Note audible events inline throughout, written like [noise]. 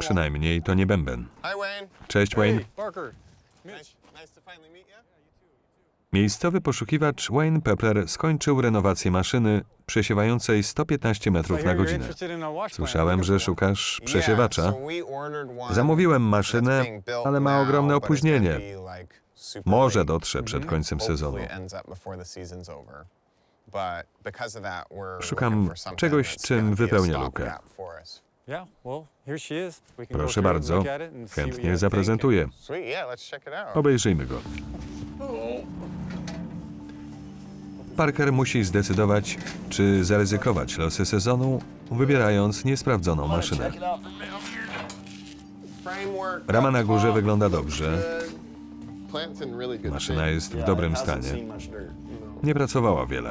Przynajmniej to nie bęben. Cześć Wayne. Miejscowy poszukiwacz Wayne Pepler skończył renowację maszyny przesiewającej 115 metrów na godzinę. Słyszałem, że szukasz przesiewacza. Zamówiłem maszynę, ale ma ogromne opóźnienie. Może dotrze przed końcem sezonu. Szukam czegoś, czym wypełnię lukę. Proszę bardzo, chętnie zaprezentuję. Sweet, yeah, let's check it out. Obejrzyjmy go. Parker musi zdecydować, czy zaryzykować losy sezonu, wybierając niesprawdzoną maszynę. Framework, Rama na górze wygląda dobrze. plant's in really good Maszyna jest w dobrym stanie. Nie pracowała wiele.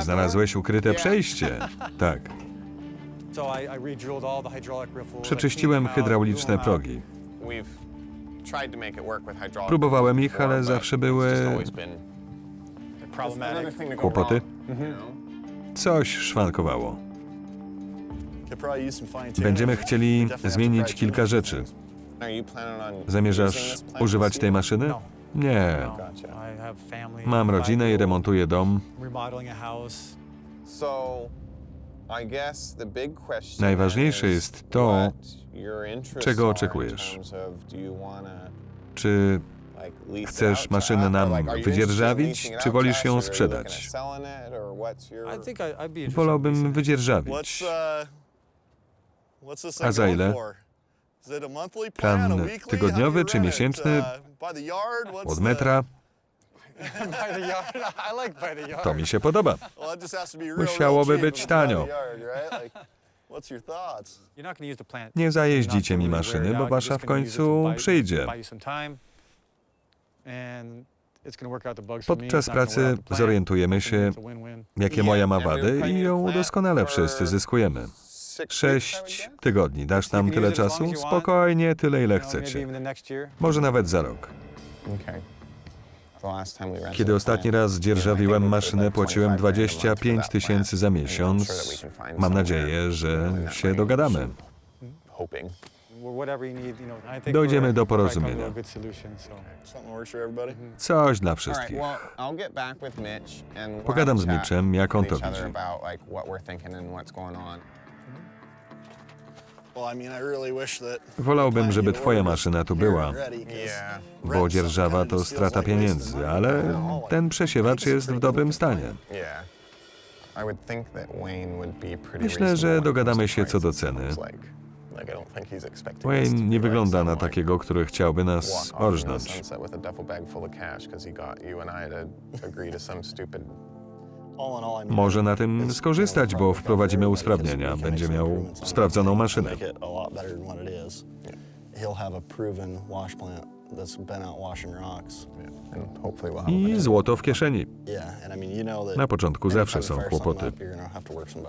Znalazłeś ukryte przejście. [laughs] Tak. Przeczyściłem hydrauliczne progi. Próbowałem ich, ale zawsze były kłopoty. know? Coś szwankowało. Będziemy chcieli zmienić kilka rzeczy. Zamierzasz używać tej maszyny? Nie. Mam rodzinę i remontuję dom. Najważniejsze jest to, czego oczekujesz. Czy Chcesz maszynę nam wydzierżawić, czy wolisz ją sprzedać? wolałbym wydzierżawić? Uh, A za ile? Plan tygodniowy czy miesięczny? Uh, Od metra? [laughs] To mi się podoba. Musiałoby być tanio. Nie zajeździcie mi maszyny, bo wasza w końcu przyjdzie. Podczas pracy zorientujemy się, jakie moja ma wady i ją udoskonale wszyscy zyskujemy. Sześć tygodni. Dasz nam tyle czasu? Spokojnie, tyle ile maybe chcecie. Może nawet za rok. Kiedy ostatni raz dzierżawiłem maszynę, płaciłem 25 grand a month for 25 that tysięcy za miesiąc. Mam nadzieję, że się dogadamy. Think Dojdziemy do porozumienia. everybody? Coś dla wszystkich. Pogadam z Mitchem, jak on to widzi. Wolałbym, żeby twoja maszyna tu była, bo dzierżawa to strata pieniędzy, ale ten przesiewacz jest w dobrym stanie. Myślę, że dogadamy się co do ceny. Wayne nie wygląda na takiego, który chciałby nas orżnąć. Może na tym skorzystać, bo wprowadzimy usprawnienia. Będzie miał sprawdzoną maszynę. I złoto w kieszeni. Na początku zawsze są kłopoty. to work some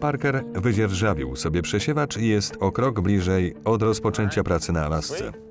Parker wydzierżawił sobie przesiewacz i jest o krok bliżej od rozpoczęcia pracy na Alasce.